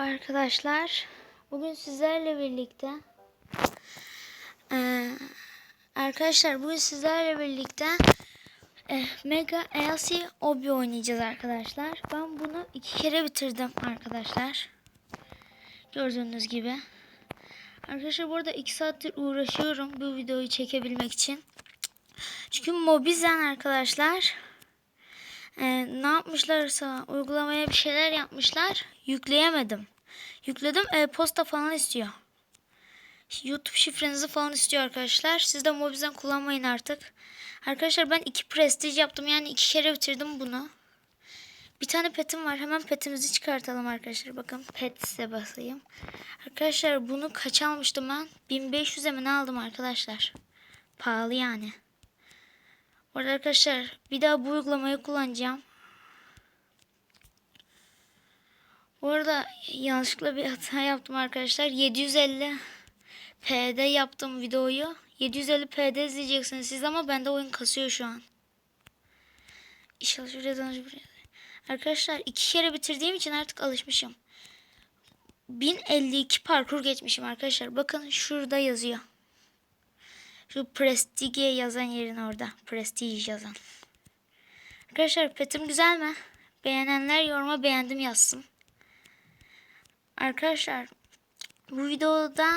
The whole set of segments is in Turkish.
arkadaşlar. Bugün sizlerle birlikte eee, arkadaşlar bugün sizlerle birlikte eh, Mega ELC Obi oynayacağız arkadaşlar. Ben bunu iki kere bitirdim arkadaşlar. Gördüğünüz gibi. Arkadaşlar burada iki saattir uğraşıyorum bu videoyu çekebilmek için. Çünkü Mobizen arkadaşlar e, yapmışlarsa uygulamaya bir şeyler yapmışlar. Yükleyemedim. Yükledim e-posta falan istiyor. YouTube şifrenizi falan istiyor arkadaşlar. Siz de Mobizen kullanmayın artık. Arkadaşlar ben iki prestige yaptım. Yani iki kere bitirdim bunu. Bir tane petim var. Hemen petimizi çıkartalım arkadaşlar. Bakın pet size basayım. Arkadaşlar bunu kaç almıştım ben? 1500'e mi ne aldım arkadaşlar? Pahalı yani. Orada arkadaşlar bir daha bu uygulamayı kullanacağım. Bu arada yanlışlıkla bir hata yaptım arkadaşlar. 750 P'de yaptım videoyu. 750 P'de izleyeceksiniz siz ama bende oyun kasıyor şu an. İnşallah şuraya danış buraya. Arkadaşlar iki kere bitirdiğim için artık alışmışım. 1052 parkur geçmişim arkadaşlar. Bakın şurada yazıyor. Şu Prestige yazan yerin orada. Prestige yazan. Arkadaşlar petim güzel mi? Beğenenler yoruma beğendim yazsın. Arkadaşlar bu videoda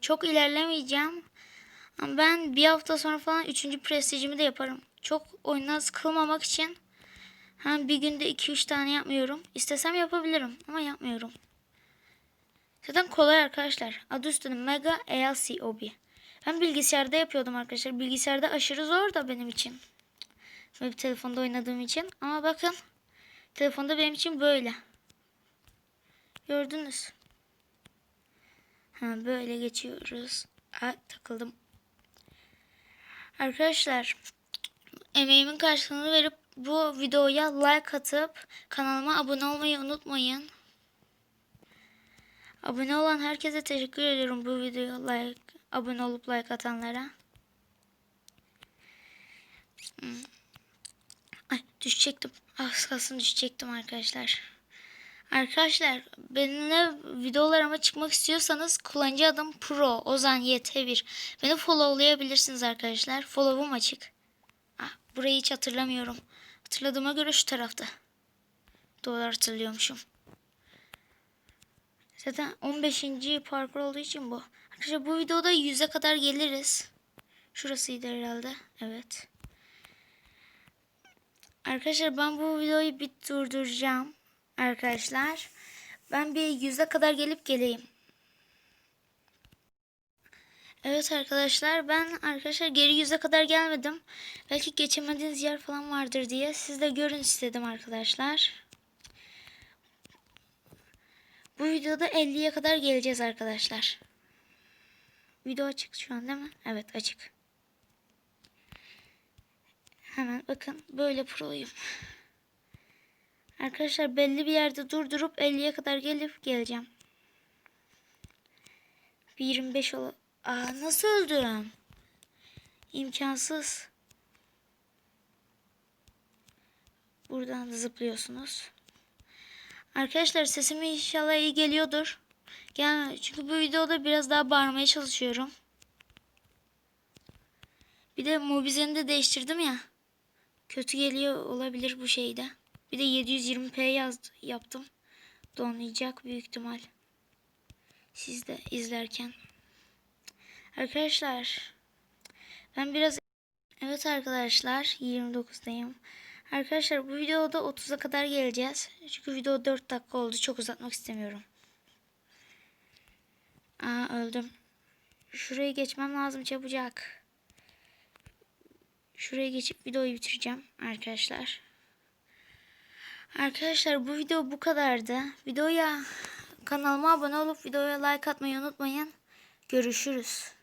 çok ilerlemeyeceğim. Ama ben bir hafta sonra falan 3. prestijimi de yaparım. Çok oyundan sıkılmamak için hem bir günde 2-3 tane yapmıyorum. İstesem yapabilirim ama yapmıyorum. Zaten kolay arkadaşlar. Adı üstünde Mega ELC Obi. Ben bilgisayarda yapıyordum arkadaşlar. Bilgisayarda aşırı zor da benim için. Ve telefonda oynadığım için. Ama bakın. Telefonda benim için böyle. Gördünüz. Ha, böyle geçiyoruz. Aa, takıldım. Arkadaşlar. Emeğimin karşılığını verip bu videoya like atıp kanalıma abone olmayı unutmayın. Abone olan herkese teşekkür ediyorum bu videoya like abone olup like atanlara. Hmm. Ay düşecektim. Az kalsın düşecektim arkadaşlar. Arkadaşlar benimle videolarıma çıkmak istiyorsanız kullanıcı adım Pro Ozan YT1. Beni followlayabilirsiniz arkadaşlar. Follow'um açık. Ah, burayı hiç hatırlamıyorum. Hatırladığıma göre şu tarafta. Doğru hatırlıyormuşum. Zaten 15. parkur olduğu için bu. Arkadaşlar bu videoda 100'e kadar geliriz. Şurasıydı herhalde. Evet. Arkadaşlar ben bu videoyu bir durduracağım. Arkadaşlar. Ben bir 100'e kadar gelip geleyim. Evet arkadaşlar ben arkadaşlar geri yüze kadar gelmedim. Belki geçemediğiniz yer falan vardır diye siz de görün istedim arkadaşlar. Bu videoda 50'ye kadar geleceğiz arkadaşlar. Video açık şu an değil mi? Evet açık. Hemen bakın böyle proyum. Arkadaşlar belli bir yerde durdurup 50'ye kadar gelip geleceğim. Bir 25 ol. Aa nasıl öldüm? İmkansız. Buradan da zıplıyorsunuz. Arkadaşlar sesim inşallah iyi geliyordur. Gel çünkü bu videoda biraz daha bağırmaya çalışıyorum. Bir de Mobizen'i de değiştirdim ya. Kötü geliyor olabilir bu şeyde. Bir de 720p yazdı, yaptım. Donlayacak büyük ihtimal. Siz de izlerken. Arkadaşlar. Ben biraz... Evet arkadaşlar. 29'dayım. Arkadaşlar bu videoda 30'a kadar geleceğiz. Çünkü video 4 dakika oldu. Çok uzatmak istemiyorum. Aa öldüm. Şurayı geçmem lazım çabucak. Şuraya geçip videoyu bitireceğim arkadaşlar. Arkadaşlar bu video bu kadardı. Videoya kanalıma abone olup videoya like atmayı unutmayın. Görüşürüz.